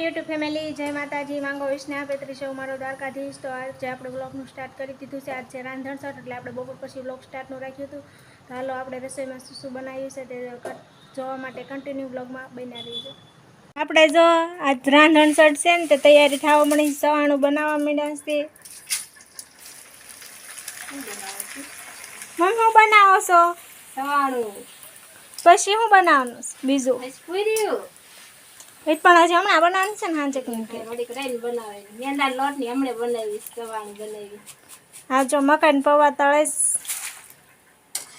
YouTube family જય માતાજી માંગો વિષ્ણુ આપે ત્રીસો મારો દ્વારકાધીશ. તો આજે આપણે બ્લોગનું સ્ટાર્ટ કરી દીધું છે આજે રાંધણ સટ એટલે આપણે બપોર પછી બ્લોગ સ્ટાર્ટનું રાખ્યું હતું. તો હાલો આપણે રસોઈમાં શું શું બનાવ્યું છે તે જોવા માટે કન્ટિન્યુ બ્લોગમાં બન્યા રહીજો. આપણે જો આજ રાંધણ સટ છે ને તે તૈયારી થવા મળી સવાણું બનાવવા માંડ્યા છે? મમ્મી હું બનાવો છો? સવાણું. પછી શું બનાવવાનું બીજું. પૂર્યું એ પણ હજી હમણાં બનાવવાનું છે ને હાંજે કેમ કે વળી કરાઈને બનાવે મેંદા લોટની હમણે બનાવી સવાણી બનાવી હા જો મકાઈ પૌવા તળે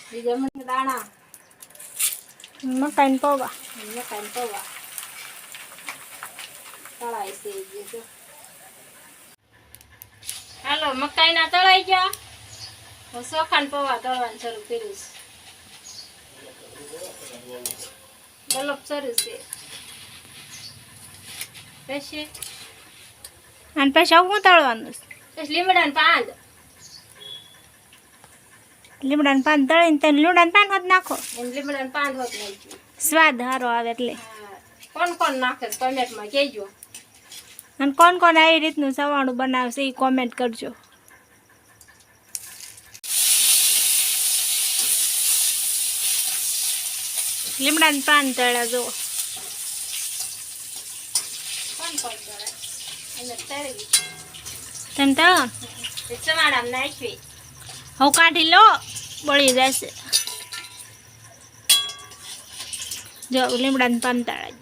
બીજા મને દાણા મકાઈ પૌવા મકાઈ પૌવા તળાય છે જે જો હાલો મકાઈ ના તળાઈ ગયા તો ચોખાન પૌવા તળવાનું શરૂ કર્યું છે ગલપ શરૂ છે પછી? અને પછી આવું તળવાનું? પછી લીમડા પાન. લીમડાને પાન તળીને તેને લીમડાને પાન હોત નાખો. લીમડાને પાન હોત સ્વાદ સારો આવે એટલે. કોણ કોણ નાખે કમેન્ટમાં કહેજો. અને કોણ કોણ આવી રીતનું સવાણું બનાવશે એ કોમેન્ટ કરજો. લીમડાને પાન તળ્યા જો કોણ કોણ કરે એને તળી તમે તો? હવે કાઢી લો બળી જશે. જો લીમડાનું પાન તાળા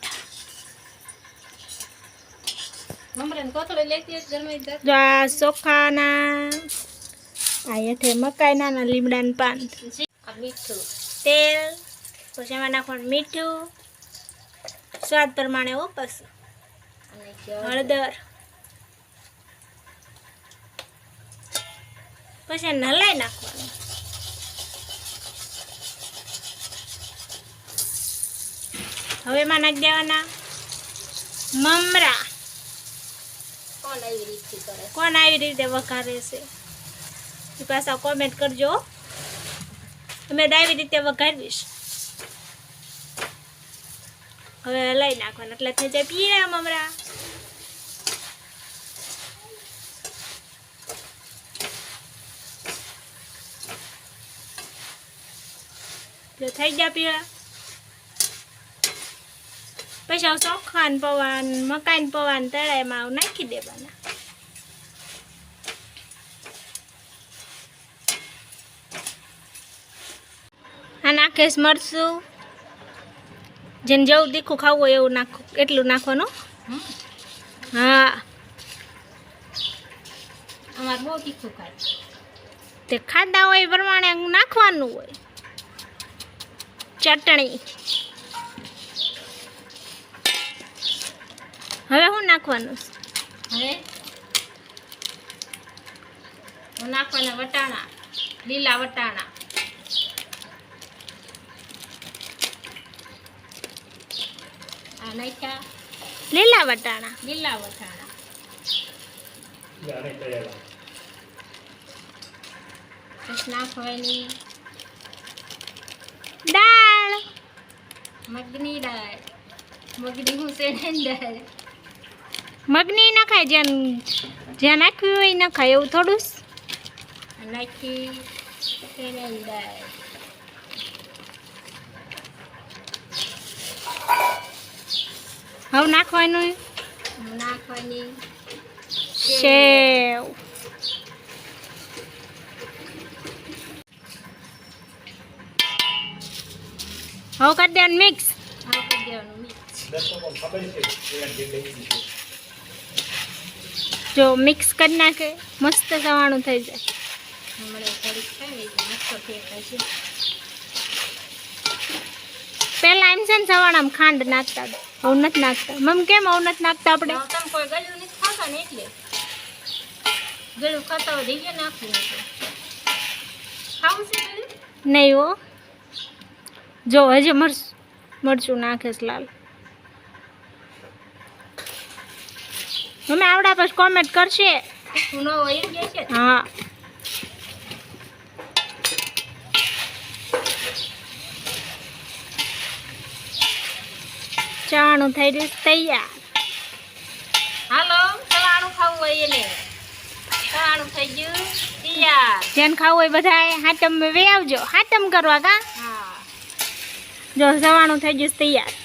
જો આ ચોખાના આ હેઠે મકાઈના લીમડાનું પાન. મીઠું. તેલ પછી એમાં નાખવાનું મીઠું. સ્વાદ પ્રમાણે હો પછી. હળદર. પછી હલાઈ નાખવાનું. હવે એમાં નાખી દેવાના મમરા. કોણ આવી રીતથી કરે? કોણ આવી રીતે વઘારે છે? એ પાછા કોમેન્ટ કરજો. અમે આવી રીતે વઘારવીશ હવે હલાઈ નાખવાના. એટલે થઈ જાય પીળા મમરા. જો થઈ ગયા પીળા પછી આવું ચોખા ને પૌવા ને મકાઈ ને પૌવા ને તળાય એમાં આવું નાખી દેવાના આ નાખીશ મરચું જેને જેવું તીખું ખાવું હોય એવું નાખું એટલું નાખવાનું હા અમારે બહુ તીખું ખાય તે ખાધા હોય એ પ્રમાણે નાખવાનું હોય ચટણી. હવે હું નાખવાનું? હવે? હું નાખવાના વટાણા લીલા વટાણા. આ નાખ્યા. લીલા વટાણા. લીલા વટાણા. નાખવાની. દાળ. મગની દાળ. મગની હું છે દાળ. મગની નખાય જ્યાં જ્યાં નાખવી હોય નખાય એવું થોડું. નાખી શેરડી દાળ. હવે નાખવાનું? નાખવાની. સેવ. હવે કરી દેવાનું મિક્સ કરી દેવાનું મિક્સ જો મિક્સ કરી નાખે મસ્ત સવાણું થઈ જાય. પહેલા એમ છે ને સવાણામાં ખાંડ નાખતા. હતા. નથી નાખતા. મમ કેમ આવું નથી નાખતા આપણે? કોઈ ગળ્યું નથી ખાતા ને એટલે. ગળ્યું ખાતા હોય નાખવું નહીં હો. જો હજી મરચ મરચું નાખેશ લાલ. મમ્મી આવડા પછી કોમેન્ટ કરશે. હા. ચવાણું થઈ રહ્યું તૈયાર. હાલો ચલાણું ખાવું હોય એટલે. ચવાણું થઈ ગયું તૈયાર. જેને ખાવું હોય બધા હાટમ વે આવજો હાટમ કરવા કા? જો સવાણું થઈ છે તૈયાર.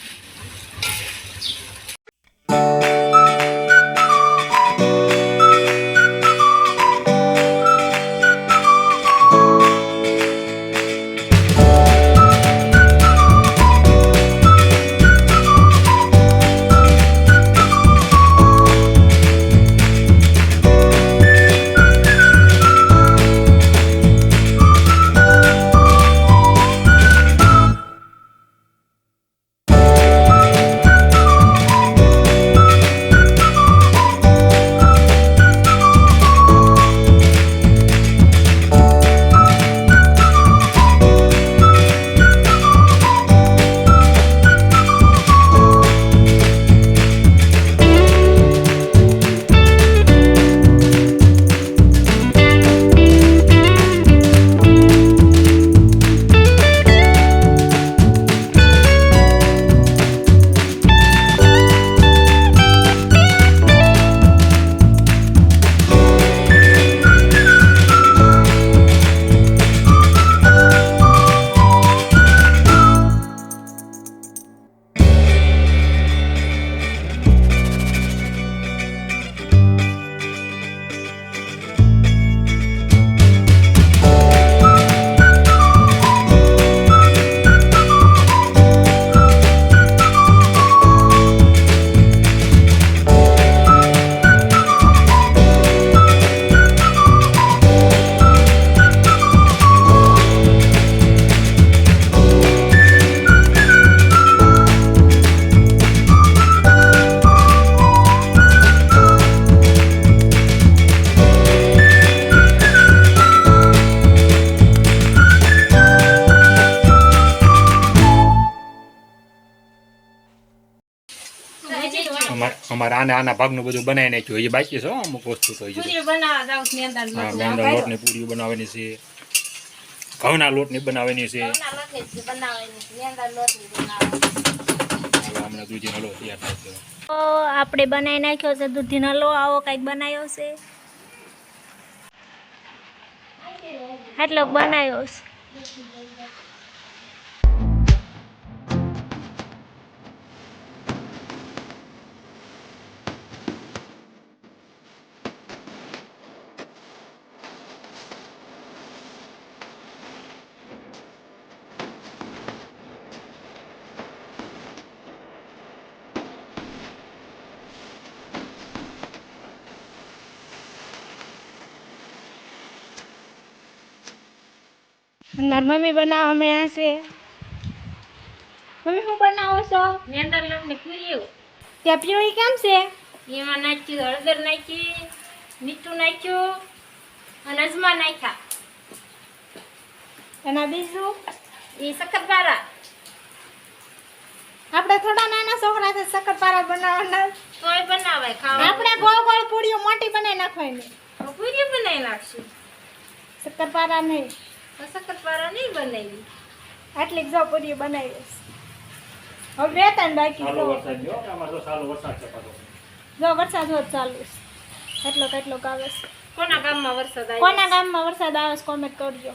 અમારે અમારે આને આના ભાગનું બધું બનાવી નાખ્યું હજી બાકી છે અમુક વસ્તુ તો મેંદા લોટની પૂરી બનાવવાની છે. ઘઉંના લોટની બનાવવાની છે. હમણાં દૂધીનો તૈયાર થાય તો આપણે બનાવી નાખ્યો છે દૂધીનો લો આવો કંઈક બનાવ્યો છે. આટલો બનાવ્યો છે. મારી મમ્મી બનાવવા મળ્યા છે. મમ્મી શું બનાવો છો? ની અંદર લોટની પૂરીઓ. ત્યાં પીળી કેમ છે? એમાં નાખ્યું હળદર નાખી મીઠું નાખ્યું અને અજમા નાખ્યા. એના બીજું? એ શક્કરપારા. આપણે થોડા નાના છોકરા છે શક્કરપારા બનાવવાના. તોય બનાવાય ખાવા આપણે ગોળ ગોળ પૂરીઓ મોટી બનાવી નાખવાની. પૂરી બનાવી નાખશું. શક્કરપારા નહીં. તો શક્કરપારા નહીં બનાવી આટલી જ પૂરીઓ બનાવી હવે બે ત્રણ બાકી સારો જો વરસાદ જો અમારે તો સારો વરસાદ છે પાછો. જો વરસાદ હોત ચાલુ કેટલો કેટલો આવે છે. કોના ગામમાં વરસાદ આવે કોના ગામમાં વરસાદ આવે છે કોમેન્ટ કરજો.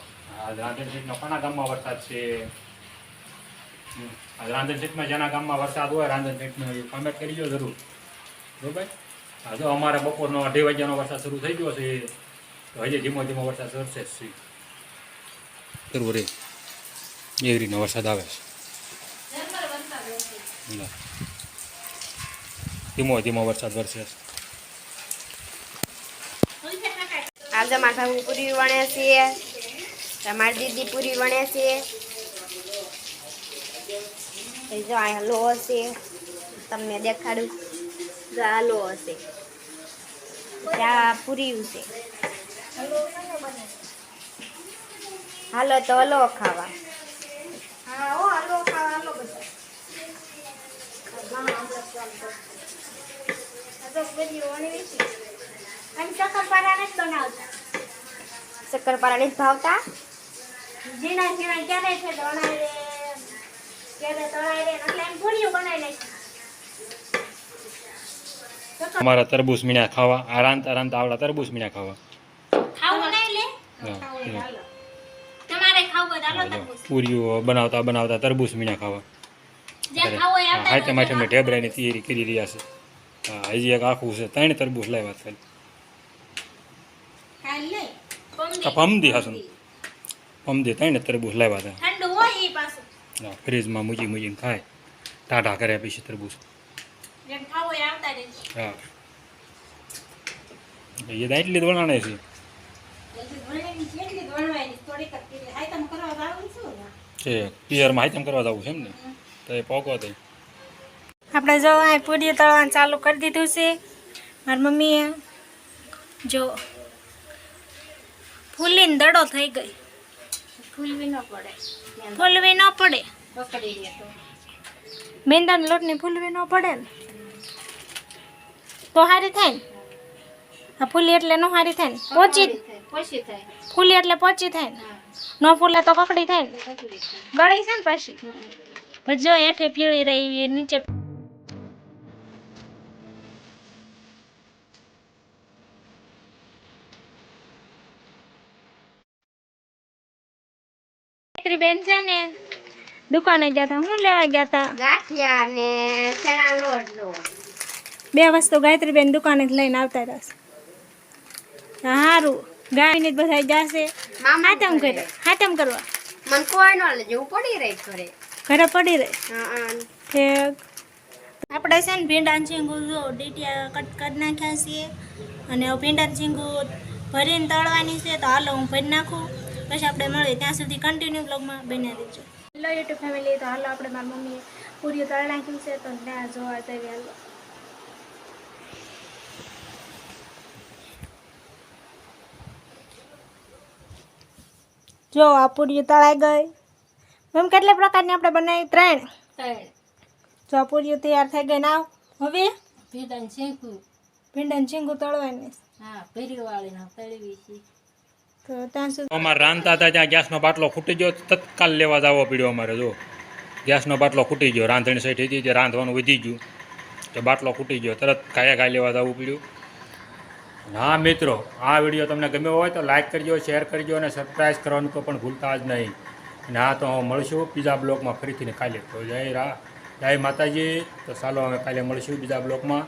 કોના ગામમાં વરસાદ છે? રાંધણ સીટમાં જેના ગામમાં વરસાદ હોય રાંધણ સીટનો એ કમેન્ટ કરજો જરૂર. બરોબર હા જો અમારે બપોરનો અઢી વાગ્યાનો વરસાદ શરૂ થઈ ગયો છે હજી ધીમો ધીમો વરસાદ છે. કરવું રે એવી રીતનો વરસાદ આવે છે. ધીમો ધીમો વરસાદ વરસે છે. આજે મારા ભાઈ પૂરી વણે છે તમારી દીદી પૂરી વણે છે જો આ લો હશે. તમને દેખાડું. જો આ લો હશે. ત્યાં પૂરી છે. હાલો તો હલો ખાવા. હા હો હાલો ખાવા હાલો બધા. અને શક્કરપારા નથી ભાવતા? ઝીણા ઝીણા ક્યારે છે તળાય રે ક્યારે તળાય રે એટલે એમ પૂરીઓ બનાવી નાખી. અમારા તરબૂચ મીણા ખાવા આ રાંધતા રાંધતા આવડા તરબૂચ મીણા ખાવા હા, ખાવું હોય તો હા. હાલો. તમારે ખાવું. પૂરીઓ બનાવતા બનાવતા તરબૂચ મીણા ખાવા હાથે. માથે ઢેબરાની તૈયારી કરી રહ્યા છે હા હજી એક આખું છે ત્રણ તરબૂચ લાવ્યા ખાલી. પમદી. આ પમદી. ત્રણ તરબૂચ લાવ્યા હતા હા, ફ્રીજમાં મૂકી મૂકીને ખાય ટાટા કર્યા પછી તરબૂચ. હા એ જ વણાણે છે એટલી વણવાની છે, એટલી જ વણવાની. થોડીક જ કરી. આઈટમ કરવા જાવું છું પિયરમાં હાઈતમ કરવા જવું છે એમ ને? તો એ પોકો તો આપણે જો આ પૂરી તળવાનું ચાલુ કરી દીધું છે. મારી મમ્મીએ જો ફૂલીને દડો થઈ ગઈ. ફૂલવી ન પડે. ફૂલવી ન પડે. પકડી લે તો. મેંદાના લોટની ફૂલવી ન પડે ને. તો હારી થાય ને? આ ફૂલી એટલે ન હારી થાય ને? પોચી પછી થાય. ફૂલી એટલે પોચી થાય ને? ન ફૂલે તો કકડી થાય ને? ગળી છે ને પાછી? પછી જો હેઠે પીળી રહી નીચે ગાયત્રી બેન છે ને દુકાને ગયા હતા શું લેવા ગયા હતા ગાંઠિયા ને ચણા લોટ બે વસ્તુ ગાયત્રી બેન દુકાને લઈને આવતા હતા સારું ગાયને બધા જશે. હાથમ કરે. હાથમ કરવા. મને કોઈ ન લેજો પડી રહી ઘરે. ઘરે પડી રહે. હા હા. આપણે છે ને ભીંડા ચીંગુ જો ડીટીયા કટ કરી નાખ્યા છીએ. અને ભીંડા ચીંગુ ભરીને તળવાની છે તો હાલો હું ભરી નાખું. પછી આપણે મળીએ. ત્યાં સુધી કન્ટિન્યુ બ્લોગમાં બની દેજો હેલો યુટ્યુબ ફેમિલી તો હાલો આપણે મારી મમ્મીએ પૂરીઓ તળ નાખ્યું છે તો ત્યાં જોવા જઈએ હાલો. જો આ પૂરીઓ તળાઈ ગઈ. મેમ કેટલા પ્રકારની આપણે બનાવી? ત્રણ. ત્રણ. જો આ પૂરીઓ તૈયાર થઈ ગઈ. ના હવે? ભીંડન શેકું ભીંડન ઝીંગું તળવાની. હા ભેરી વાળીને તળવી છે. અમારે રાંધતા હતા ત્યાં ગેસનો બાટલો ફૂટી ગયો. તત્કાલ લેવા જવો પડ્યો અમારે જો. ગેસનો બાટલો ખૂટી ગયો. રાંધણી સાઈડ થઈ ગઈ રાંધવાનું વધી ગયું. તો બાટલો ખૂટી ગયો. તરત કાયા કાય લેવા જવું પડ્યું. હા, મિત્રો, આ વીડિયો તમને ગમ્યો હોય તો લાઇક કરજો, શેર કરજો અને સબસ્ક્રાઈબ કરવાનું તો પણ ભૂલતા જ નહીં. અને હા, તો મળશું બીજા બ્લોગમાં ફરીથી કાલે. તો જય રા, જય માતાજી. તો ચાલો અમે કાલે મળશું બીજા બ્લોગમાં.